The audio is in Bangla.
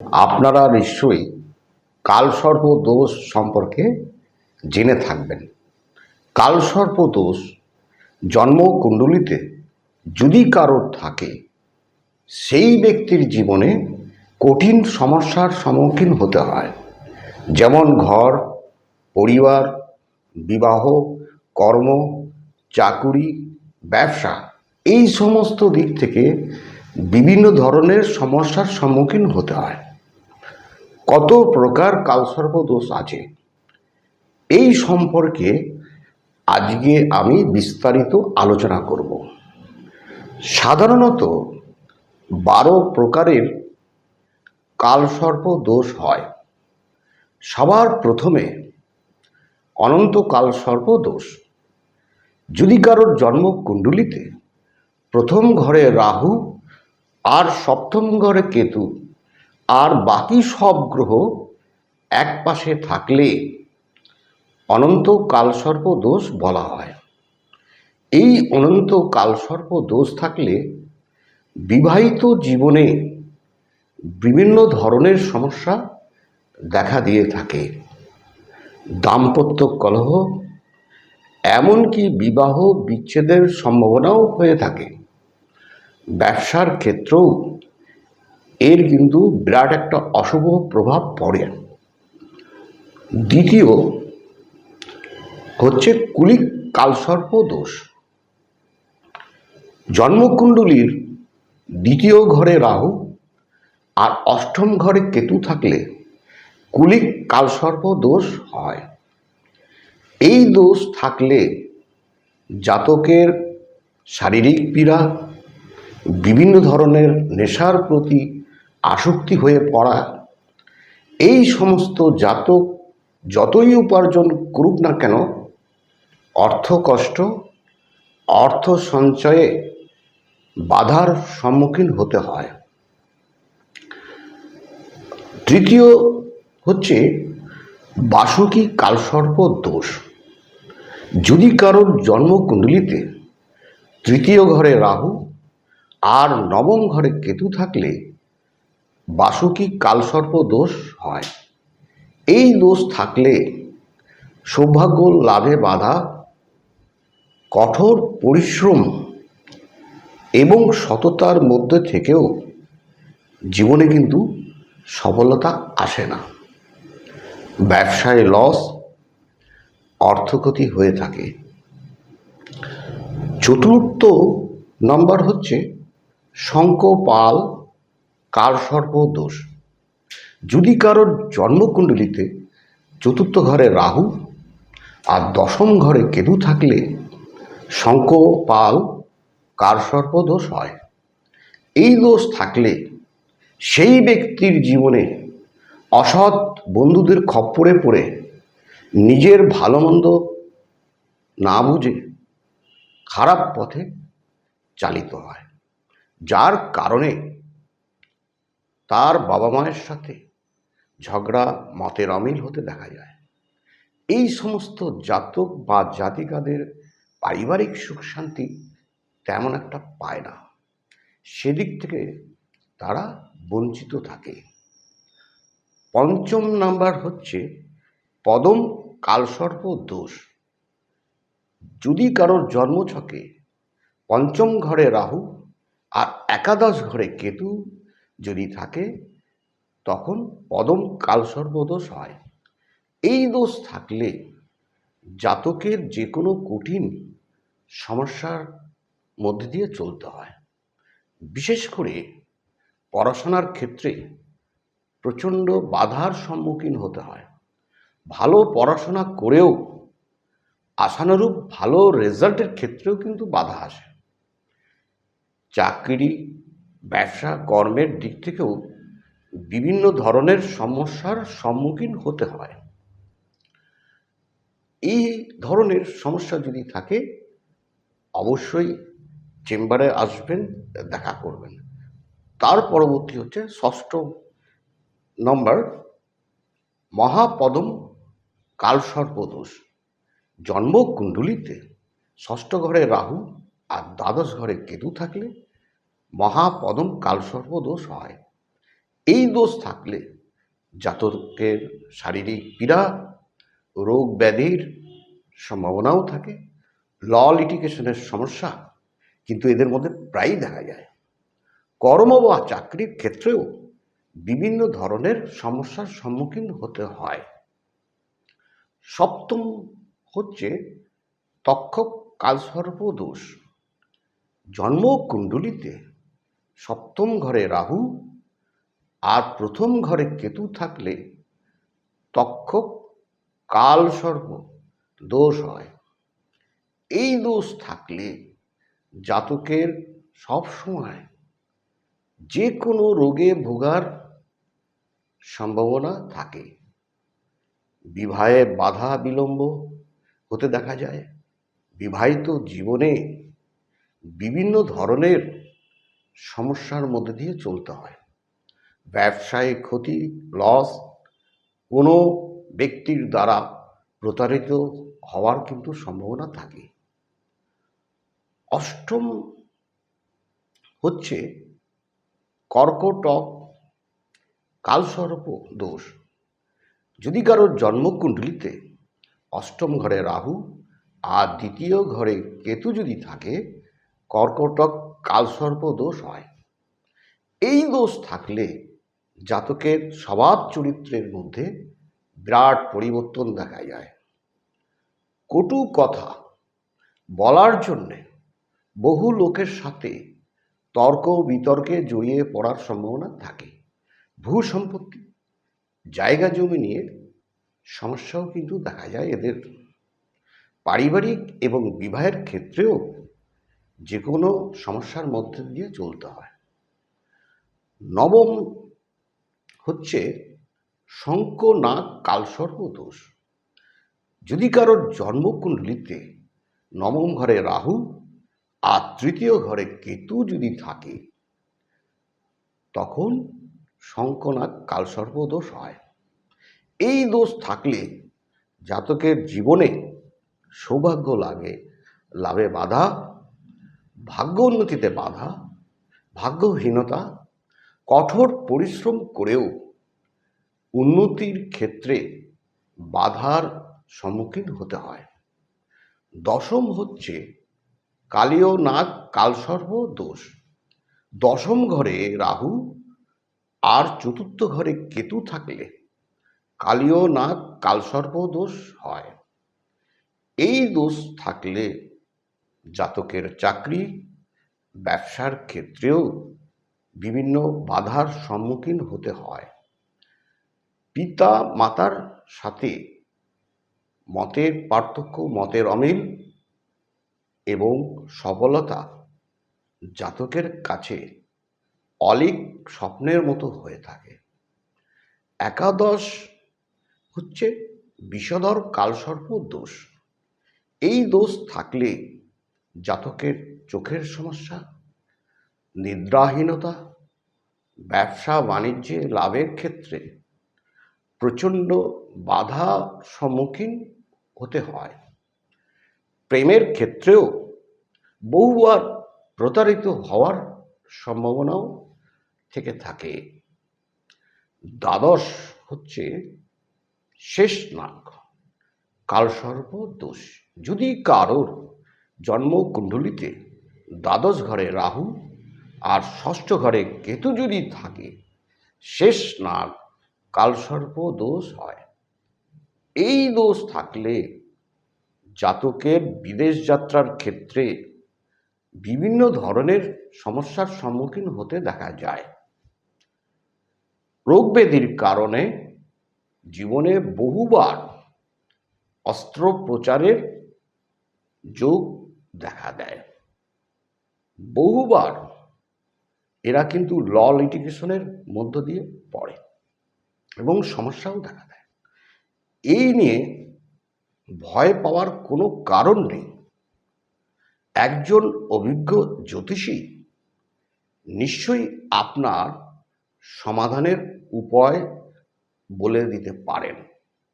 আপনারা নিশ্চয়ই কালসর্প দোষ সম্পর্কে জেনে থাকবেন। কালসর্প দোষ জন্মকুণ্ডলিতে যদি কারোর থাকে, সেই ব্যক্তির জীবনে কঠিন সমস্যার সম্মুখীন হতে হয়। যেমন ঘর, পরিবার, বিবাহ, কর্ম, চাকুরি, ব্যবসা, এই সমস্ত দিক থেকে বিভিন্ন ধরনের সমস্যার সম্মুখীন হতে হয়। কত প্রকার কালসর্প দোষ আছে? এই সম্পর্কে আজকে আমি বিস্তারিত আলোচনা করব। সাধারণত বারো প্রকারের কালসর্প দোষ হয়। সবার প্রথমে অনন্ত কালসর্প দোষ যদি কারোর জন্ম জন্মকুণ্ডলিতে প্রথম ঘরে রাহু আর সপ্তম ঘরে কেতু আর বাকি সব গ্রহ এক পাশে থাকলে অনন্ত কালসর্প দোষ বলা হয়। এই অনন্ত কালসর্প দোষ থাকলে বিবাহিত জীবনে বিভিন্ন ধরনের সমস্যা দেখা দিয়ে থাকে। দাম্পত্য কলহ, এমনকি বিবাহ বিচ্ছেদের সম্ভাবনাও হয়ে থাকে। ব্যবসার ক্ষেত্রেও এর কিন্তু বিরাট একটা অশুভ প্রভাব পড়ে। দ্বিতীয় হচ্ছে কুলিক কালসর্প দোষ। জন্মকুণ্ডলীর দ্বিতীয় ঘরে রাহু আর অষ্টম ঘরে কেতু থাকলে কুলিক কালসর্প দোষ হয়। এই দোষ থাকলে জাতকের শারীরিক পীড়া, বিভিন্ন ধরনের নেশার প্রতি আসক্তি হয়ে পড়া। এই সমস্ত জাতক যতই উপার্জন করুক না কেন, অর্থ কষ্ট, অর্থ সঞ্চয়ে বাধার সম্মুখীন হতে হয়। তৃতীয় হচ্ছে বাসুকি কালসর্প দোষ। যদি কারোর জন্মকুণ্ডলিতে তৃতীয় ঘরে রাহু আর নবম ঘরে কেতু থাকলে বাসুকি কালসর্প দোষ হয়? এই দোষ থাকলে সৌভাগ্য লাভে বাধা, কঠোর পরিশ্রম এবং সততার মধ্যে থেকেও জীবনে কিন্তু সফলতা আসে না। ব্যবসায় লস অর্থক্ষতি হয়ে থাকে। চতুর্থ নম্বর হচ্ছে শঙ্কপাল কালসর্প দোষ? যদি কারোর জন্মকুণ্ডলিতে চতুর্থ ঘরে রাহু আর দশম ঘরে কেতু থাকলে শঙ্কপাল কালসর্প দোষ হয়? এই দোষ থাকলে সেই ব্যক্তির জীবনে অসৎ বন্ধুদের খপ্পরে পড়ে নিজের ভালো মন্দ না বুঝে খারাপ পথে চালিত হয়। যার কারণে তার বাবা মায়ের সাথে ঝগড়া মতের অমিল হতে দেখা যায়। এই সমস্ত জাতক বা জাতিকাদের পারিবারিক সুখ শান্তি তেমন একটা পায় না। সেদিক থেকে তারা বঞ্চিত থাকে। পঞ্চম নাম্বার হচ্ছে পদম কালসর্প দোষ। যদি কারোর জন্মছকে পঞ্চম ঘরে রাহু আর একাদশ ঘরে কেতু যদি থাকে, তখন পদম কালসর্পদোষ হয়। এই দোষ থাকলে জাতকের যে কোনো কঠিন সমস্যার মধ্যে দিয়ে চলতে হয়। বিশেষ করে পড়াশোনার ক্ষেত্রে প্রচণ্ড বাধার সম্মুখীন হতে হয়। ভালো পড়াশোনা করেও আশানুরূপ ভালো রেজাল্টের ক্ষেত্রেও কিন্তু বাধা আসে। চাকরি ব্যবসা কর্মের দিক থেকেও বিভিন্ন ধরনের সমস্যার সম্মুখীন হতে হয়। এই ধরনের সমস্যা যদি থাকে, অবশ্যই চেম্বারে আসবেন, দেখা করবেন। তার পরবর্তী হচ্ছে ষষ্ঠ নম্বর, মহাপদম কালসর্পদোষ। জন্মকুণ্ডলিতে ষষ্ঠ ঘরে রাহু আর দ্বাদশ ঘরে কেতু থাকলে মহাপদম কালসর্পদোষ হয়। এই দোষ থাকলে জাতকের শারীরিক পীড়া, রোগ ব্যাধির সম্ভাবনাও থাকে, ল লিটিগেশনের সমস্যা কিন্তু এদের মধ্যে প্রায়ই দেখা যায়। কর্ম বা চাকরির ক্ষেত্রেও বিভিন্ন ধরনের সমস্যার সম্মুখীন হতে হয়। সপ্তম হচ্ছে তক্ষক কালসর্প দোষ জন্ম জন্মকুণ্ডলিতে সপ্তম ঘরে রাহু, আর প্রথম ঘরে কেতু থাকলে তক্ষক কালসর্প দোষ হয়। এই দোষ থাকলে জাতকের সব সময় যে কোনো রোগে ভোগার সম্ভাবনা থাকে। বিবাহে বাধা বিলম্ব হতে দেখা যায়। বিবাহিত জীবনে বিভিন্ন ধরনের সমস্যার মধ্যে দিয়ে চলতে হয়। ব্যবসায় ক্ষতি লস কোনো ব্যক্তির দ্বারা প্রতারিত হওয়ার কিন্তু সম্ভাবনা থাকে। অষ্টম হচ্ছে কর্কটক কালসর্প দোষ। যদি কারোর জন্মকুণ্ডলিতে অষ্টম ঘরে রাহু আর দ্বিতীয় ঘরে কেতু যদি থাকে, কর্কটক কালসর্প দোষ হয়। এই দোষ থাকলে জাতকের স্বভাব চরিত্রের মধ্যে বিরাট পরিবর্তন দেখা যায়। কটু কথা বলার জন্যে বহু লোকের সাথে তর্ক বিতর্কে জড়িয়ে পড়ার সম্ভাবনা থাকে। ভূ সম্পত্তি, জায়গা জমি নিয়ে সমস্যাও কিন্তু দেখা যায় এদের। পারিবারিক এবং বিবাহের ক্ষেত্রেও যে কোনো সমস্যার মধ্যে দিয়ে চলতে হয়। নবম হচ্ছে শঙ্ক নাগ কালসর্প দোষ। যদি কারোর জন্মকুণ্ডলিতে নবম ঘরে রাহু আর তৃতীয় ঘরে কেতু যদি থাকে, তখন শঙ্কনাগ কালসর্প দোষ হয়। এই দোষ থাকলে জাতকের জীবনে সৌভাগ্য লাগে, লাভে বাধা ভাগ্য উন্নতিতে বাধা, ভাগ্যহীনতা, কঠোর পরিশ্রম করেও উন্নতির ক্ষেত্রে বাধার সম্মুখীন হতে হয়। দশম হচ্ছে কালীয় নাগ কালসর্ব দোষ। দশম ঘরে রাহু, আর চতুর্থ ঘরে কেতু থাকলে কালীয় নাগ কালসর্প দোষ হয়। এই দোষ থাকলে জাতকের চাকরি, ব্যবসার ক্ষেত্রেও বিভিন্ন বাধার সম্মুখীন হতে হয়। পিতা মাতার সাথে মতের পার্থক্য, মতের অমিল এবং সফলতা জাতকের কাছে অলিক স্বপ্নের মতো হয়ে থাকে। একাদশ হচ্ছে বিষধর কালসর্প দোষ। এই দোষ থাকলে জাতকের চোখের সমস্যা, নিদ্রাহীনতা, ব্যবসা বাণিজ্যে লাভের ক্ষেত্রে প্রচণ্ড বাধা সম্মুখীন হতে হয়। প্রেমের ক্ষেত্রেও বহুবার প্রতারিত হওয়ার সম্ভাবনাও থেকে থাকে। দ্বাদশ হচ্ছে শেষ নাগ কালসর্প দোষ। যদি কারোর জন্মকুণ্ডলিতে দ্বাদশ ঘরে রাহু আর ষষ্ঠ ঘরে কেতু যদি থাকে, শেষ নাগ কালসর্প দোষ হয়। এই দোষ থাকলে জাতকের বিদেশ যাত্রার ক্ষেত্রে বিভিন্ন ধরনের সমস্যার সম্মুখীন হতে দেখা যায়। রোগ ব্যাধির কারণে জীবনে বহুবার অস্ত্রোপচারের যোগ দেখা দেয়। বহুবার এরা কিন্তু ল লিটিগেশনের মধ্য দিয়ে পড়ে এবং সমস্যাও দেখা দেয়। এই নিয়ে ভয় পাওয়ার কোনো কারণ নেই। একজন অভিজ্ঞ জ্যোতিষী নিশ্চয়ই আপনার সমাধানের উপায় বলে দিতে পারেন।